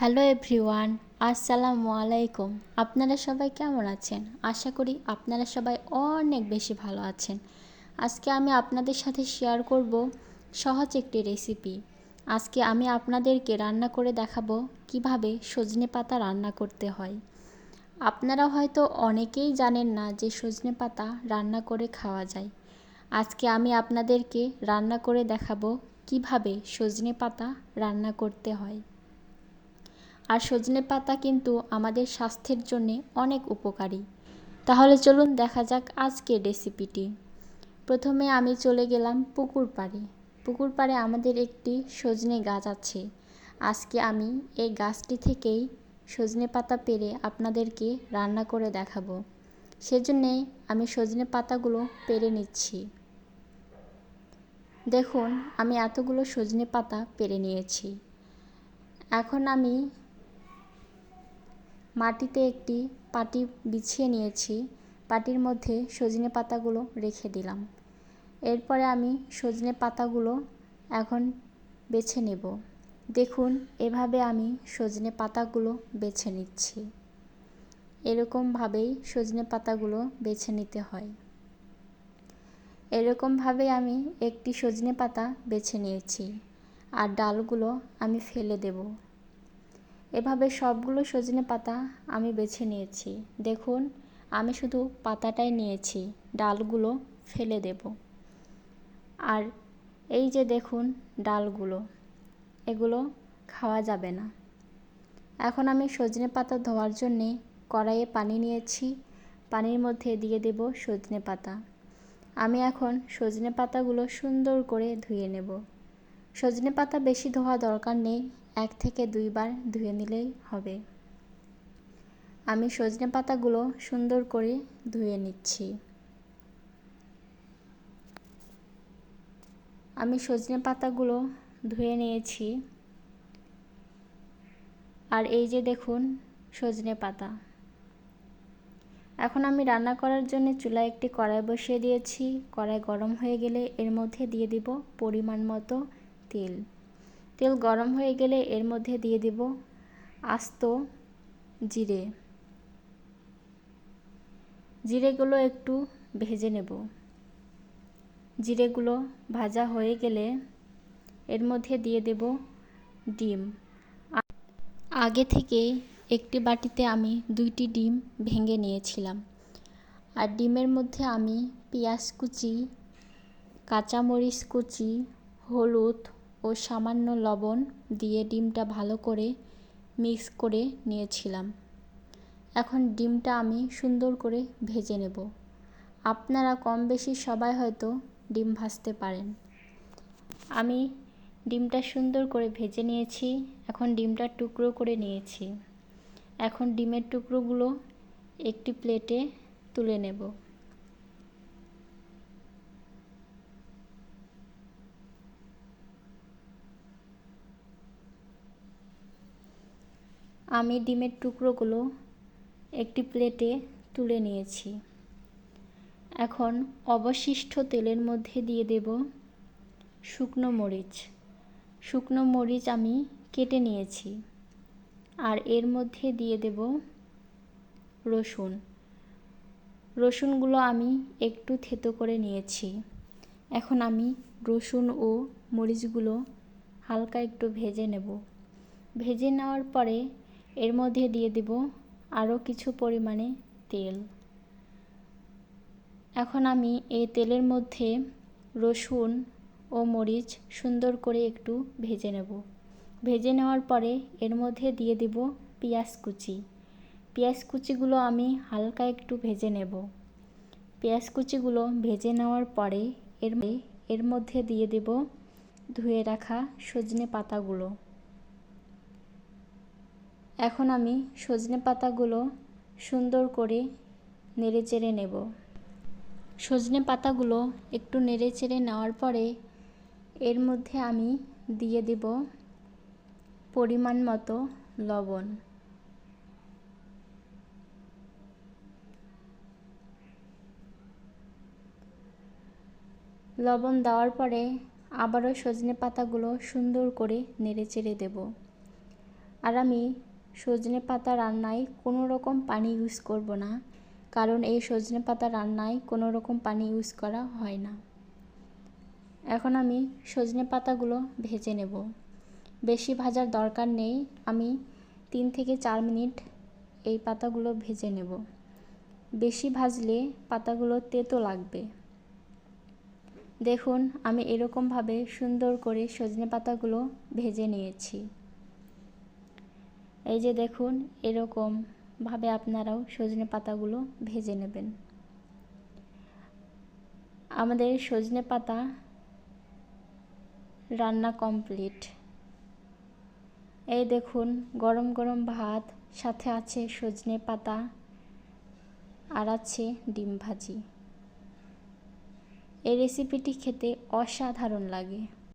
Hello everyone, আসসালামু আলাইকুম। আপনারা সবাই কেমন আছেন? আশা করি আপনারা সবাই অনেক বেশি ভালো আছেন। আজকে আমি আপনাদের সাথে শেয়ার করব সহজ একটি রেসিপি আজকে আমি আপনাদেরকে রান্না করে দেখাবো কীভাবে সজনে পাতা রান্না করতে হয়। আপনারা হয়তো অনেকেই জানেন না যে সজনে পাতা রান্না করে খাওয়া যায়। আজকে আমি আপনাদেরকে রান্না করে দেখাবো কীভাবে সজনে পাতা রান্না করতে হয়। আর সজনে পাতা কিন্তু আমাদের স্বাস্থ্যের জন্যে অনেক উপকারী। তাহলে চলুন দেখা যাক আজকের রেসিপিটি। প্রথমে আমি চলে গেলাম পুকুর পাড়ে। পুকুর পাড়ে আমাদের একটি সজনে গাছ আছে। আজকে আমি এই গাছটি থেকেই সজনে পাতা পেরে আপনাদেরকে রান্না করে দেখাবো। সেজন্যে আমি সজনে পাতাগুলো পেরে নিচ্ছি। দেখুন, আমি এতগুলো সজনে পাতা পেরে নিয়েছি। এখন আমি মাটিতে একটি পাটি বিছিয়ে নিয়েছি। পাটির মধ্যে সজনে পাতাগুলো রেখে দিলাম। এরপরে আমি সজনে পাতাগুলো এখন বেছে নেব। দেখুন, এভাবে আমি সজনে পাতাগুলো বেছে নিচ্ছি। এরকমভাবেই সজনে পাতাগুলো বেছে নিতে হয়। এরকমভাবে আমি একটি সজনে পাতা বেছে নিয়েছি। আর ডালগুলো আমি ফেলে দেবো। এভাবে সবগুলো সজনে পাতা আমি বেছে নিয়েছি। দেখুন, আমি শুধু পাতাটাই নিয়েছি, ডালগুলো ফেলে দেব। আর এই যে দেখুন, ডালগুলো, এগুলো খাওয়া যাবে না। এখন আমি সজনে পাতা ধোয়ার জন্যে কড়াইয়ে পানি নিয়েছি। পানির মধ্যে দিয়ে দেব সজনে পাতা। আমি এখন সজনে পাতাগুলো সুন্দর করে ধুয়ে নেব। সজনে পাতা বেশি ধোয়া দরকার নেই এক থেকে দুইবার ধুয়ে নিলেই হবে। আমি সজনে পাতাগুলো সুন্দর করে ধুয়ে নিচ্ছি। আমি সজনে পাতাগুলো ধুয়ে নিয়েছি। আর এই যে দেখুন, সজনে পাতা। এখন আমি রান্না করার জন্য চুলায় একটি কড়াই বসিয়ে দিয়েছি। কড়াই গরম হয়ে গেলে এর মধ্যে দিয়ে দিব পরিমাণ মতো তেল। তেল গরম হয়ে গেলে এর মধ্যে দিয়ে দিব আস্ত জিরে। জিরেগুলো একটু ভেজে নেব। জিরেগুলো ভাজা হয়ে গেলে এর মধ্যে দিয়ে দেব ডিম। আগে থেকে একটি বাটিতে আমি দুইটি ডিম ভেঙে নিয়েছিলাম। আর ডিমের মধ্যে আমি পেঁয়াজ কুচি, কাঁচামরিচ কুচি, হলুদ ও সামান্য লবণ দিয়ে ডিমটা ভালো করে মিক্স করে নিয়েছিলাম। এখন ডিমটা আমি সুন্দর করে ভেজে নেব। আপনারা কম বেশি সবাই হয়তো ডিম ভাজতে পারেন। আমি ডিমটা সুন্দর করে ভেজে নিয়েছি, এখন ডিমটা টুকরো করে নিয়েছি। এখন ডিমের টুকরোগুলো একটি প্লেটে তুলে নেব। আমি ডিমের টুকরোগুলো একটি প্লেটে তুলে নিয়েছি। এখন অবশিষ্ট তেলের মধ্যে দিয়ে দেব শুকনো মরিচ। শুকনো মরিচ আমি কেটে নিয়েছি। আর এর মধ্যে দিয়ে দেব রসুন। রসুনগুলো আমি একটু থেতো করে নিয়েছি। এখন আমি রসুন ও মরিচগুলো হালকা একটু ভেজে নেব। ভেজে নেওয়ার পরে এর মধ্যে দিয়ে দেব আরও কিছু পরিমাণে তেল। এখন আমি এই তেলের মধ্যে রসুন ও মরিচ সুন্দর করে একটু ভেজে নেব। ভেজে নেওয়ার পরে এর মধ্যে দিয়ে দেব পেঁয়াজ কুচি। পেঁয়াজ কুচিগুলো আমি হালকা একটু ভেজে নেব। পেঁয়াজ কুচিগুলো ভেজে নেওয়ার পরে এর এর মধ্যে দিয়ে দেব ধুয়ে রাখা সজনে পাতাগুলো। এখন আমি সজনে পাতাগুলো সুন্দর করে নেড়ে চেড়ে নেব। সজনে পাতাগুলো একটু নেড়ে চেড়ে নেওয়ার পরে এর মধ্যে আমি দিয়ে দেব পরিমাণ মতো লবণ। লবণ দেওয়ার পরে আবারও সজনে পাতাগুলো সুন্দর করে নেড়ে চেড়ে দেবো। আর আমি সজনে পাতা রান্নায় কোনো রকম পানি ইউজ করব না, কারণ এই সজনে পাতা রান্নায় কোনো রকম পানি ইউজ করা হয় না। এখন আমি সজনে পাতাগুলো ভেজে নেব। বেশি ভাজার দরকার নেই, আমি তিন থেকে চার মিনিট এই পাতাগুলো ভেজে নেব। বেশি ভাজলে পাতাগুলো তেতো লাগবে। দেখুন, আমি এরকমভাবে সুন্দর করে সজনে পাতাগুলো ভেজে নিয়েছি। এই যে দেখুন এরকমভাবে আপনারাও সজনে পাতাগুলো ভেজে নেবেন। আমাদের সজনে পাতা রান্না কমপ্লিট। এই দেখুন, গরম গরম ভাত, সাথে আছে সজনে পাতা আর আছে ডিম ভাজি। এই রেসিপিটি খেতে অসাধারণ লাগে।